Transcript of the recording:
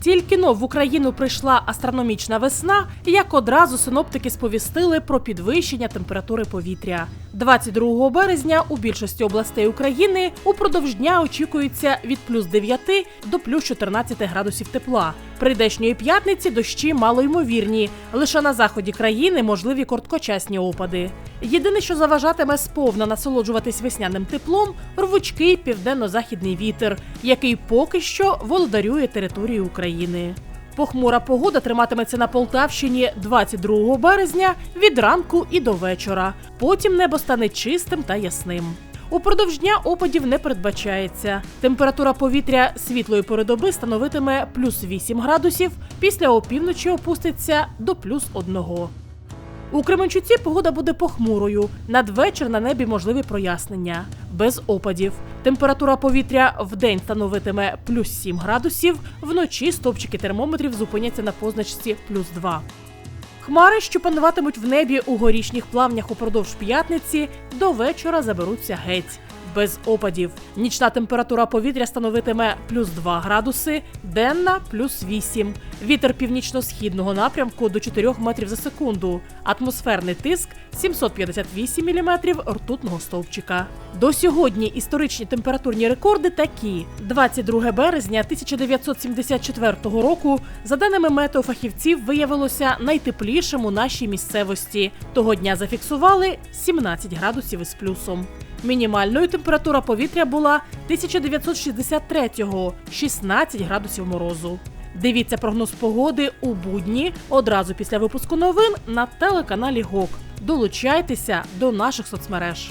Тільки но в Україну прийшла астрономічна весна, як одразу синоптики сповістили про підвищення температури повітря. 22 березня у більшості областей України упродовж дня очікується від плюс 9 до плюс 14 градусів тепла. Прийдешньої п'ятниці дощі малоймовірні. Лише на заході країни можливі короткочасні опади. Єдине, що заважатиме сповна насолоджуватись весняним теплом, рвучкий південно-західний вітер, який поки що володарює територію України. Похмура погода триматиметься на Полтавщині 22 березня від ранку і до вечора. Потім небо стане чистим та ясним. Упродовж дня опадів не передбачається. Температура повітря світлої передоби доби становитиме плюс 8 градусів, після опівночі опуститься до плюс 1. У Кременчуці погода буде похмурою. Надвечір на небі можливі прояснення, без опадів. Температура повітря в день становитиме плюс 7 градусів, вночі стопчики термометрів зупиняться на позначці плюс 2. Хмари, що пануватимуть в небі у горішніх плавнях упродовж п'ятниці, до вечора заберуться геть. Без опадів. Нічна температура повітря становитиме плюс 2 градуси, денна плюс 8. Вітер північно-східного напрямку до 4 метрів за секунду. Атмосферний тиск 758 міліметрів ртутного стовпчика. До сьогодні історичні температурні рекорди такі: 22 березня 1974 року, за даними метеофахівців, виявилося найтеплішим у нашій місцевості. Того дня зафіксували 17 градусів із плюсом. Мінімальною температура повітря була 1963-го – 16 градусів морозу. Дивіться прогноз погоди у будні одразу після випуску новин на телеканалі ГОК. Долучайтеся до наших соцмереж.